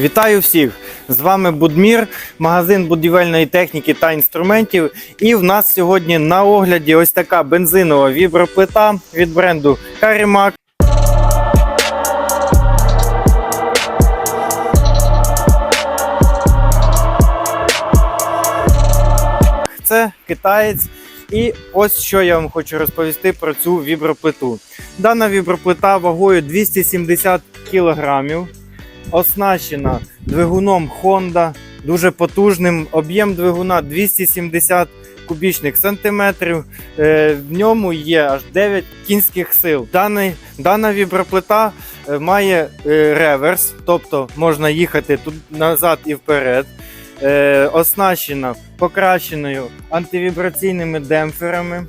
Вітаю всіх! З вами Будмір, магазин будівельної техніки та інструментів. І в нас сьогодні на огляді ось така бензинова віброплита від бренду Karimak. Це китаєць. І ось що я вам хочу розповісти про цю віброплиту. Дана віброплита вагою 270 кг, оснащена двигуном Honda, дуже потужним. Об'єм двигуна 270 кубічних сантиметрів. Е, В ньому є аж 9 кінських сил. Даний, дана віброплита е, має е, реверс, тобто можна їхати тут назад і вперед. Оснащена покращеною антивібраційними демпферами,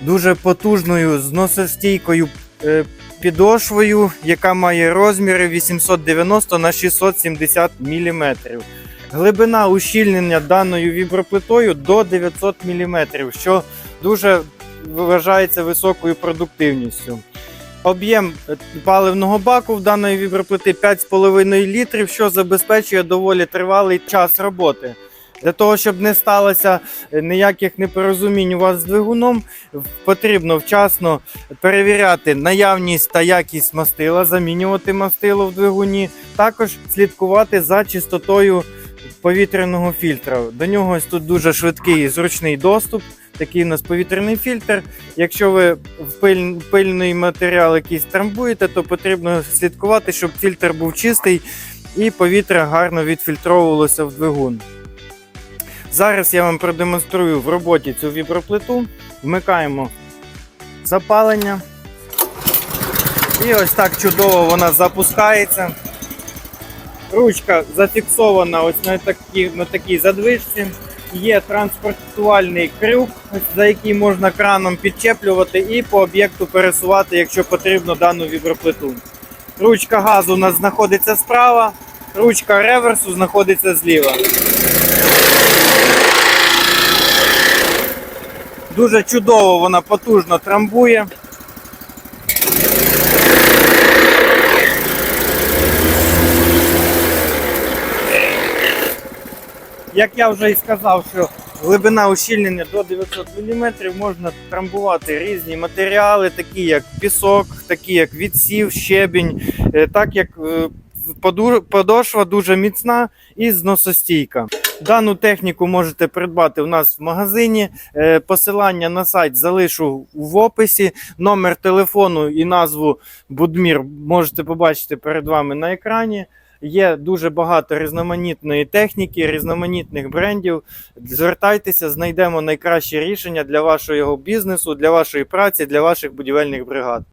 дуже потужною зносостійкою підошвою, яка має розміри 890 на 670 мм. Глибина ущільнення даною віброплитою до 900 мм, що дуже вважається високою продуктивністю. Об'єм е, паливного баку в даної віброплити 5,5 літрів, що забезпечує доволі тривалий час роботи. Для того, щоб не сталося е, ніяких непорозумінь у вас з двигуном, потрібно вчасно перевіряти наявність та якість мастила, замінювати мастило в двигуні, також слідкувати за чистотою повітряного фільтра. До нього ось тут дуже швидкий і зручний доступ. Такий у нас повітряний фільтр. Якщо ви в пиль, пильний матеріал якийсь трамбуєте, то потрібно слідкувати, щоб фільтр був чистий і повітря гарно відфільтровувалося в двигун. Зараз я вам продемонструю в роботі цю віброплиту. Вмикаємо запалення. І ось так чудово вона запускається. Ручка зафіксована ось на такій, на такій задвижці. Є транспортувальний крюк, за який можна краном підчеплювати і по об'єкту пересувати, якщо потрібно дану віброплиту. Ручка газу у нас знаходиться справа, ручка реверсу знаходиться зліва. Дуже чудово вона потужно трамбує. Як я вже і сказав, що глибина ущільнення до 900 мм можна трамбувати різні матеріали, такі як пісок, такі як відсів, щебінь, е, так як е, подошва дуже міцна і зносостійка. Дану техніку можете придбати у нас в магазині. Е, Посилання на сайт залишу в описі. Номер телефону і назву Будмір можете побачити перед вами на екрані. Є дуже багато різноманітної техніки, різноманітних брендів. Звертайтеся, знайдемо найкраще рішення для вашого бізнесу, для вашої праці, для ваших будівельних бригад.